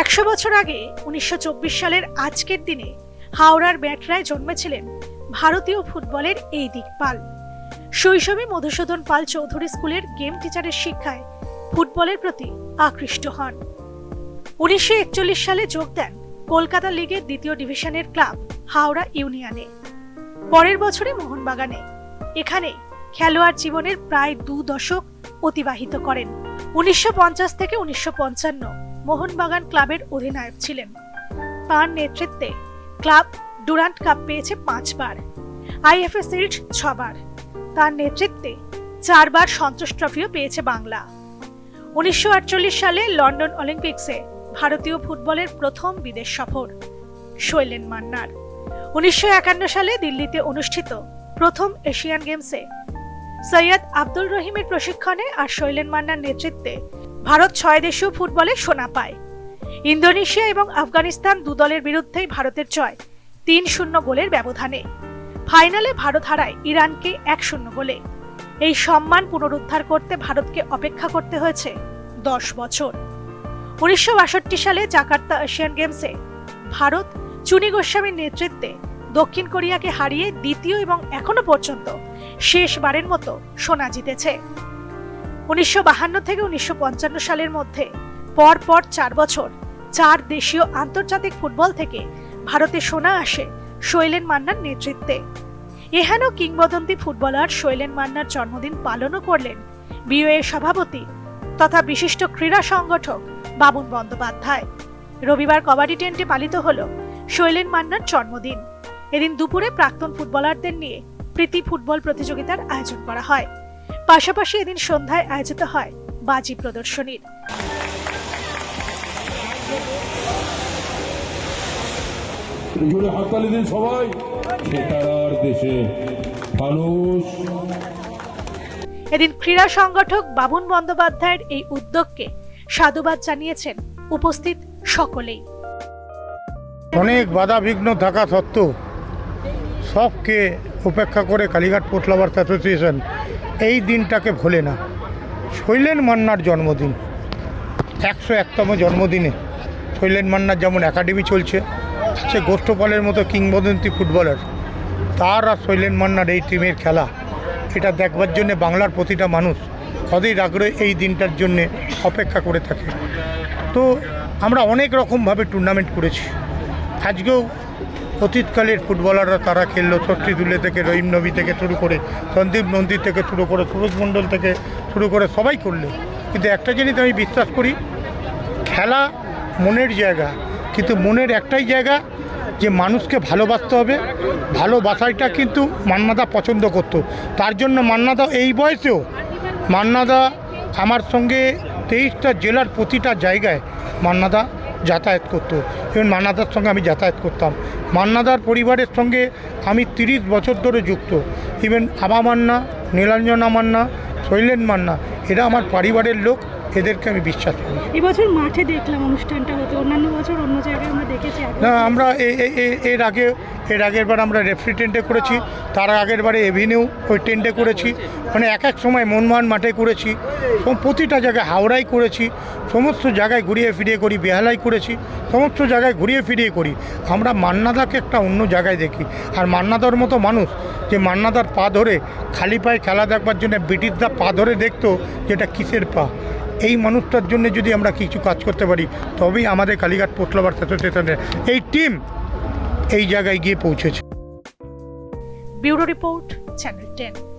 একশো বছর আগে উনিশশো চব্বিশ সালের আজকের দিনে হাওড়ার ব্যাটরায় জন্মেছিলেন ভারতীয় ফুটবলের এই দিকপাল শৈশবে মধুসূদন পাল চৌধুরী স্কুলের গেম টিচারের শিক্ষায় ফুটবলের প্রতি আকৃষ্ট হন। উনিশশো একচল্লিশ সালে যোগ দেন কলকাতা লিগের দ্বিতীয় ডিভিশনের ক্লাব হাওড়া ইউনিয়নে। পরের বছরে মোহনবাগানে। এখানে খেলোয়াড় জীবনের প্রায় দু দশক অতিবাহিত করেন। উনিশশো পঞ্চাশ থেকে উনিশশো পঞ্চান্ন। মোহনবাগান ক্লাবের অধিনায়ক ছিলেন। তার নেতৃত্বে ক্লাব ডুরান্ট কাপ পেয়েছে পাঁচবার আইএফএ সিল্ড ছবার। তার নেতৃত্বে চারবার সন্তোষ ট্রফিও পেয়েছে বাংলা। উনিশশো আটচল্লিশ সালে লন্ডন অলিম্পিক্সে ভারতীয় ফুটবলের প্রথম বিদেশ সফর, শৈলেন মান্নার। উনিশশো একান্ন সালে দিল্লিতে অনুষ্ঠিত প্রথম এশিয়ান গেমসে সৈয়দ আব্দুল রহিমের প্রশিক্ষণে আর শৈলেন মান্নার নেতৃত্বে ভারত ছয় দেশীয় ফুটবলে সোনা পায়। ইন্দোনেশিয়া এবং আফগানিস্তান দু দলের বিরুদ্ধেই ভারতের জয় তিন শূন্য গোলের ব্যবধানে। ফাইনালে ভারত হারায় ইরানকে এক শূন্য গোলে। এই সম্মান পুনরুদ্ধার করতে ভারতকে অপেক্ষা করতে হয়েছে দশ বছর। উনিশশো বাষট্টি সালে জাকার্তা এশিয়ান গেমসে ভারত চুনি গোস্বামীর নেতৃত্বে দক্ষিণ কোরিয়াকে হারিয়ে দ্বিতীয় এবং এখনও পর্যন্ত শেষবারের মতো সোনা জিতেছে। উনিশশো থেকে উনিশশো পঞ্চান্ন সালের মধ্যে পর পর চার বছর চার দেশীয় আন্তর্জাতিক ফুটবল থেকে ভারতে সোনা আসে শৈলেন মান্নার নেতৃত্বে। এহেন কিংবদন্তি ফুটবলার শৈলেন মান্নার জন্মদিন পালনও করলেন বিওএ সভাপতি তথা বিশিষ্ট ক্রীড়া সংগঠক বাবুন বন্দ্যোপাধ্যায়। রবিবার কবাডি টেন্টে পালিত হল শৈলেন মান্নার জন্মদিন। এদিন দুপুরে প্রাক্তন ফুটবলারদের নিয়ে প্রীতি ফুটবল প্রতিযোগিতার আয়োজন করা হয়। পাশাপাশি এদিন সন্ধ্যায় আয়োজিত হয় বাজি প্রদর্শনীর। জোরে হাততালি দিন সবাই। দেশে মানুষ। এদিন ক্রীড়া সংগঠক বাবুন বন্দ্যোপাধ্যায়ের এই উদ্যোগকে সাধুবাদ জানিয়েছেন উপস্থিত সকলেই। অনেক বাধা বিঘ্ন থাকা সত্ত্বেও সবকে উপেক্ষা করে কালীঘাট পোর্ট লাভার্স অ্যাসোসিয়েশন এই দিনটাকে ভোলে না। শৈলেন মান্নার জন্মদিন। একশো একতম জন্মদিনে শৈলেন মান্নার যেমন একাডেমি চলছে, সে গোষ্ঠপালের মতো কিংবদন্তি ফুটবলার। তার আর শৈলেন মান্নার এই টিমের খেলা, এটা দেখবার জন্য বাংলার প্রতিটা মানুষ অধীর আগ্রহে এই দিনটার জন্য অপেক্ষা করে থাকে। তো আমরা অনেক রকমভাবে টুর্নামেন্ট করেছি। আজকেও অতীতকালের ফুটবলাররা তারা খেললো ষষ্ঠী দুলে থেকে, রহিম নবী থেকে শুরু করে, সন্দীপ নন্দী থেকে শুরু করে, সুরজ মণ্ডল থেকে শুরু করে সবাই করল। কিন্তু একটা জিনিস আমি বিশ্বাস করি, খেলা মনের জায়গা, কিন্তু মনের একটাই জায়গা যে মানুষকে ভালোবাসতে হবে ভালোবাসাটা কিন্তু মান্নাদা পছন্দ করতো। তার জন্য মান্নাদা এই বয়সেও, মান্নাদা আমার সঙ্গে তেইশটা জেলার প্রতিটা জায়গায় মান্নাদা যাতায়াত করতো। এবং মান্নাদার সঙ্গে আমি যাতায়াত করতাম। মান্নাদার পরিবারের সঙ্গে আমি তিরিশ বছর ধরে যুক্ত। ইভেন আবা মান্না, নীলাঞ্জনা মান্না, শৈলেন মান্না, এরা আমার পরিবারের লোক। এদেরকে আমি বিশ্বাস করি। এবছর মাঠে দেখলাম অনুষ্ঠানটা হতো। অন্যান্য বছর অন্য জায়গায় আমরা দেখেছি না আমরা এর আগে এর আগের বার আমরা রেফ্রি টেন্টে করেছি তার আগের বারে এভিনিউ ওই টেন্টে করেছি। মানে এক এক সময় মনমোহন মাঠে করেছি প্রতিটা জায়গায় হাওড়ায় করেছি সমস্ত জায়গায় ঘুরিয়ে ফিরিয়ে করি বেহালায় করেছি সমস্ত জায়গায় ঘুরিয়ে ফিরিয়ে করি। আমরা মান্নাদাকে একটা অন্য জায়গায় দেখি। আর মান্নাদার মতো মানুষ যে মান্নাদার পা ধরে খালি পায়ে খেলা দেখবার জন্য ব্রিটিশরা পা ধরে দেখতো যেটা কিসের পা। এই মানুষটার জন্য যদি আমরা কিছু কাজ করতে পারি, তবেই আমাদের কালীঘাট পোটলাবার অ্যাসোসিয়েশনের এই টিম এই জায়গায় গিয়ে পৌঁছেছে। Bureau report, channel ten.